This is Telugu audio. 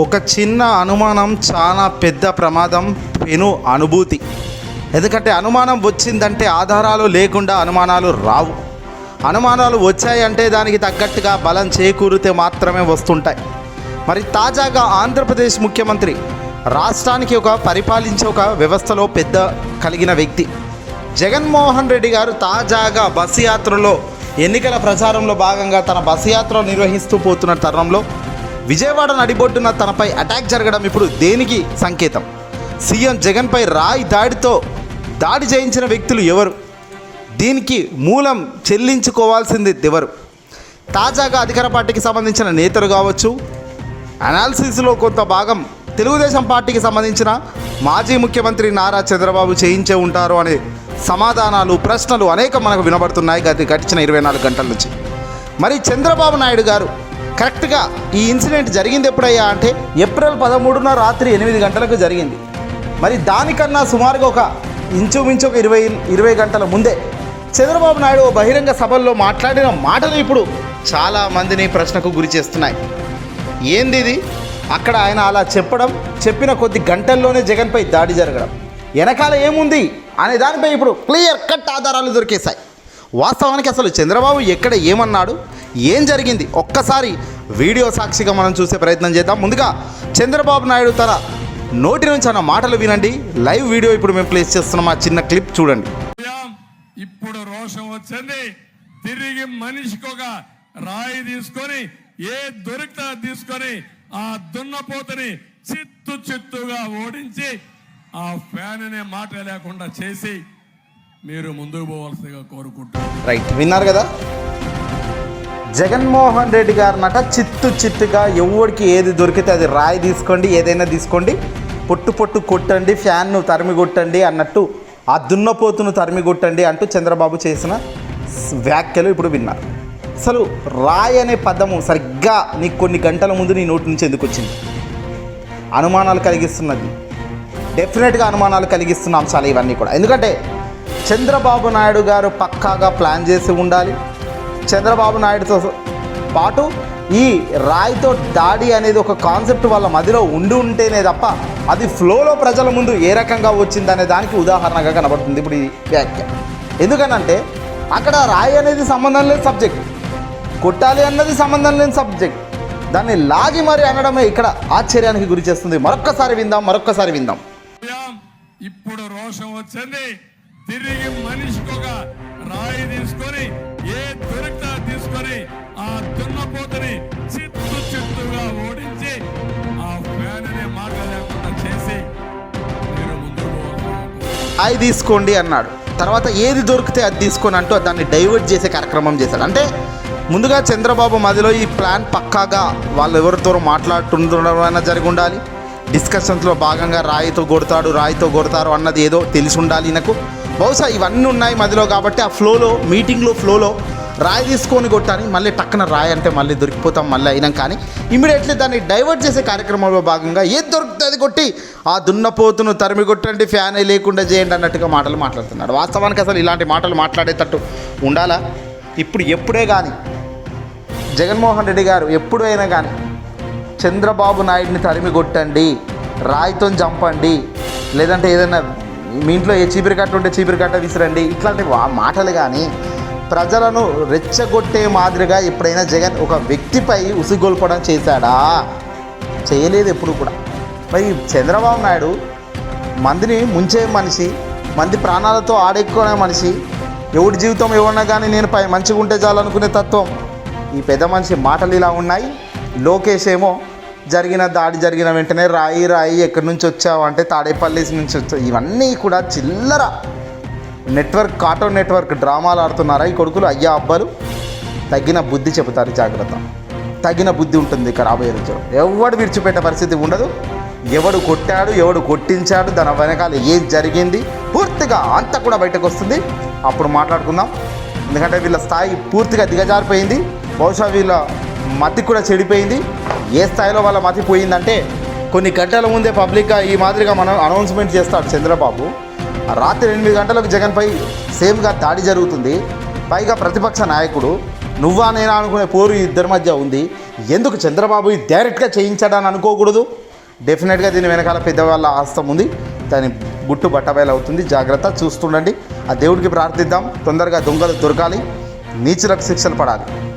ఒక చిన్న అనుమానం చాలా పెద్ద ప్రమాదం పెను అనుభూతి. ఎందుకంటే అనుమానం వచ్చిందంటే ఆధారాలు లేకుండా అనుమానాలు రావు. అనుమానాలు వచ్చాయంటే దానికి తగ్గట్టుగా బలం చేకూరితే మాత్రమే వస్తుంటాయి. మరి తాజాగా ఆంధ్రప్రదేశ్ ముఖ్యమంత్రి రాష్ట్రానికి ఒక పరిపాలించే ఒక వ్యవస్థలో పెద్ద కలిగిన వ్యక్తి. జగన్మోహన్ రెడ్డి గారు తాజాగా బస్సు యాత్రలో ఎన్నికల ప్రచారంలో భాగంగా తన బస్సు యాత్ర నిర్వహిస్తూ పోతున్న తరుణంలో విజయవాడ నడిబొడ్డున తనపై అటాక్ జరగడం ఇప్పుడు దేనికి సంకేతం? సీఎం జగన్పై రాయి దాడితో దాడి చేయించిన వ్యక్తులు ఎవరు? దీనికి మూలం చెల్లించుకోవాల్సింది ఎవరు? తాజాగా అధికార పార్టీకి సంబంధించిన నేతలు కావచ్చు అనాలిసిస్లో కొంత భాగం తెలుగుదేశం పార్టీకి సంబంధించిన మాజీ ముఖ్యమంత్రి నారా చంద్రబాబు చేయించే ఉంటారు అనే సమాధానాలు ప్రశ్నలు అనేక మనకు వినబడుతున్నాయి గడిచిన ఇరవై నాలుగు గంటల నుంచి. మరి చంద్రబాబు నాయుడు గారు కరెక్ట్గా ఈ ఇన్సిడెంట్ జరిగింది ఎప్పుడయ్యా అంటే ఏప్రిల్ పదమూడున రాత్రి ఎనిమిది గంటలకు జరిగింది. మరి దానికన్నా సుమారుగా ఒక ఇంచుమించు ఒక ఇరవై ఇరవై గంటల ముందే చంద్రబాబు నాయుడు ఓ బహిరంగ సభల్లో మాట్లాడిన మాటలు ఇప్పుడు చాలా మందిని ప్రశ్నకు గురి చేస్తున్నాయి. ఏంది ఇది? అక్కడ ఆయన అలా చెప్పడం చెప్పిన కొద్ది గంటల్లోనే జగన్పై దాడి జరగడం. వెనకాల ఏముంది? అనే దానిపై ఇప్పుడు క్లియర్ కట్ ఆధారాలు దొరికేశాయి. వాస్తవానికి అసలు చంద్రబాబు ఎక్కడ ఏమన్నాడు? ఏం జరిగింది? ఒక్కసారి వీడియో సాక్షిగా మనం చూసే ప్రయత్నం చేద్దాం. ముందుగా చంద్రబాబు నాయుడు తన నోటి నుంచి అన్న మాటలు వినండి. లైవ్ వీడియో ఇప్పుడు మేము ప్లేస్ చేస్తున్నాం. ఆ చిన్న క్లిప్ చూడండి. ఇప్పుడు రోషం వచ్చింది. తిరిగి మనిషికి ఒక రాయి తీసుకొని ఏ దొరికితే తీసుకొని ఆ దున్నపోతని చిత్తు చిత్తుగా ఓడించి ఆ ఫ్యాన్ మాట లేకుండా చేసి మీరు ముందుకు పోవాల్సిందిగా కోరుకుంటున్నాను. రైట్ విన్నారు కదా? జగన్మోహన్ రెడ్డి గారినట చిత్తు చిత్తుగా ఎవరికి ఏది దొరికితే అది రాయి తీసుకోండి ఏదైనా తీసుకోండి. పొట్టు పొట్టు కొట్టండి ఫ్యాన్ను తరిమి కొట్టండి అన్నట్టు ఆ దున్నపోతును తరిమి కొట్టండి అంటూ చంద్రబాబు చేసిన వ్యాఖ్యలు ఇప్పుడు విన్నారు. అసలు రాయి అనే పదము సరిగ్గా నీకు కొన్ని గంటల ముందు నీ నోటి నుంచి ఎందుకు వచ్చింది? అనుమానాలు కలిగిస్తున్నది. డెఫినెట్గా అనుమానాలు కలిగిస్తున్న అంశాలు ఇవన్నీ కూడా. ఎందుకంటే చంద్రబాబు నాయుడు గారు పక్కాగా ప్లాన్ చేసి ఉండాలి. చంద్రబాబు నాయుడుతో పాటు ఈ రాయితో దాడి అనేది ఒక కాన్సెప్ట్ వాళ్ళ మదిలో ఉండి ఉంటేనే తప్ప అది ఫ్లోలో ప్రజల ముందు ఏ రకంగా వచ్చిందనే దానికి ఉదాహరణగా కనబడుతుంది ఇప్పుడు ఈ వ్యాఖ్య. ఎందుకనంటే అక్కడ రాయి అనేది సంబంధం లేని సబ్జెక్ట్ కొట్టాలి అన్నది సంబంధం లేని సబ్జెక్ట్. దాన్ని లాగి మరి అనడమే ఇక్కడ ఆశ్చర్యానికి గురి చేస్తుంది. మరొక్కసారి విందాం మరొక్కసారి విందాం. ఇప్పుడు రోషం వచ్చింది. తిరిగి మనిషికి ఒక రాయి తీసుకొని ఏ దొరికితే తీసుకొని ఆ దున్నపోతని చిత్తు చిత్తుగా ఓడించి ఆ ఫ్యాన్ అనే మాట లేకుండా చేసి మీరు ముందుకు రాయి తీసుకోండి అన్నాడు. తర్వాత ఏది దొరికితే అది తీసుకొని అంటూ దాన్ని డైవర్ట్ చేసే కార్యక్రమం చేశాడు. అంటే ముందుగా చంద్రబాబు మదిలో ఈ ప్లాన్ పక్కాగా వాళ్ళు ఎవరితో మాట్లాడుతుండడం జరిగి ఉండాలి. డిస్కషన్స్లో భాగంగా రాయితో కొడతాడు రాయితో కొడతారు అన్నది ఏదో తెలిసి ఉండాలి నాకు బహుశా ఇవన్నీ ఉన్నాయి మధ్యలో కాబట్టి ఆ ఫ్లోలో మీటింగ్లో ఫ్లోలో రాయి తీసుకొని కొట్టాలి మళ్ళీ టక్కన రాయి అంటే మళ్ళీ దొరికిపోతాం మళ్ళీ అయినాం కానీ ఇమీడియట్లీ దాన్ని డైవర్ట్ చేసే కార్యక్రమంలో భాగంగా ఏది దొరుకుతుంది అది కొట్టి ఆ దున్నపోతును తరిమి కొట్టండి ఫ్యాన్ లేకుండా చేయండి అన్నట్టుగా మాటలు మాట్లాడుతున్నాడు. వాస్తవానికి అసలు ఇలాంటి మాటలు మాట్లాడేటట్టు ఉండాలా? ఇప్పుడు ఎప్పుడే కానీ జగన్మోహన్ రెడ్డి గారు ఎప్పుడైనా కానీ చంద్రబాబు నాయుడిని తరిమి కొట్టండి రాయితో చంపండి లేదంటే ఏదైనా మీ ఇంట్లో ఏ చీపిరి కట్ట ఉంటే చీపిరి కట్ట విసిరండి. ఇట్లాంటి మాటలు కానీ ప్రజలను రెచ్చగొట్టే మాదిరిగా ఎప్పుడైనా జగన్ ఒక వ్యక్తిపై ఉసిగొల్పడం చేశాడా? చేయలేదు ఎప్పుడు కూడా. మరి చంద్రబాబు నాయుడు మందిని ముంచే మనిషి మంది ప్రాణాలతో ఆడెక్కునే మనిషి ఎవడి జీవితం ఎవరన్నా కానీ నేను పై మంచిగా ఉంటే చాలనుకునే తత్వం. ఈ పెద్ద మనిషి మాటలు ఇలా ఉన్నాయి. లోకేష్ ఏమో జరిగిన దాడి జరిగిన వెంటనే రాయి రాయి ఎక్కడి నుంచి వచ్చావు అంటే తాడేపల్లి నుంచి వచ్చావు ఇవన్నీ కూడా చిల్లర నెట్వర్క్ కార్టూన్ నెట్వర్క్ డ్రామాలు ఆడుతున్నారా ఈ కొడుకులు? అయ్యా అబ్బాలు. తగిన బుద్ధి చెబుతారు జాగ్రత్త. తగిన బుద్ధి ఉంటుంది ఇక రాబోయే రోజు ఎవడు విడిచిపెట్టే పరిస్థితి ఉండదు. ఎవడు కొట్టాడు ఎవడు కొట్టించాడు దాని వెనకాల ఏం జరిగింది? పూర్తిగా అంతా కూడా బయటకు వస్తుంది. అప్పుడు మాట్లాడుకుందాం. ఎందుకంటే వీళ్ళ స్థాయి పూర్తిగా దిగజారిపోయింది. బహుశా వీళ్ళ మతి కూడా చెడిపోయింది. ఏ స్థాయిలో వాళ్ళ మతి పోయిందంటే కొన్ని గంటల ముందే పబ్లిక్గా ఈ మాదిరిగా మనం అనౌన్స్మెంట్ చేస్తాడు చంద్రబాబు. రాత్రి ఎనిమిది గంటలకు జగన్పై సేమ్గా దాడి జరుగుతుంది. పైగా ప్రతిపక్ష నాయకుడు నువ్వా నేనా అనుకునే పోరు ఇద్దరి మధ్య ఉంది. ఎందుకు చంద్రబాబు డైరెక్ట్గా చేయించాడని అనుకోకూడదు? డెఫినెట్గా దీని వెనకాల పెద్దవాళ్ళ ఆస్తం ఉంది. దాని గుట్టు బట్టబయలు అవుతుంది జాగ్రత్త చూస్తుండండి. ఆ దేవుడికి ప్రార్థిద్దాం. తొందరగా దొంగలు దొరకాలి. నీచులకు శిక్షలు పడాలి.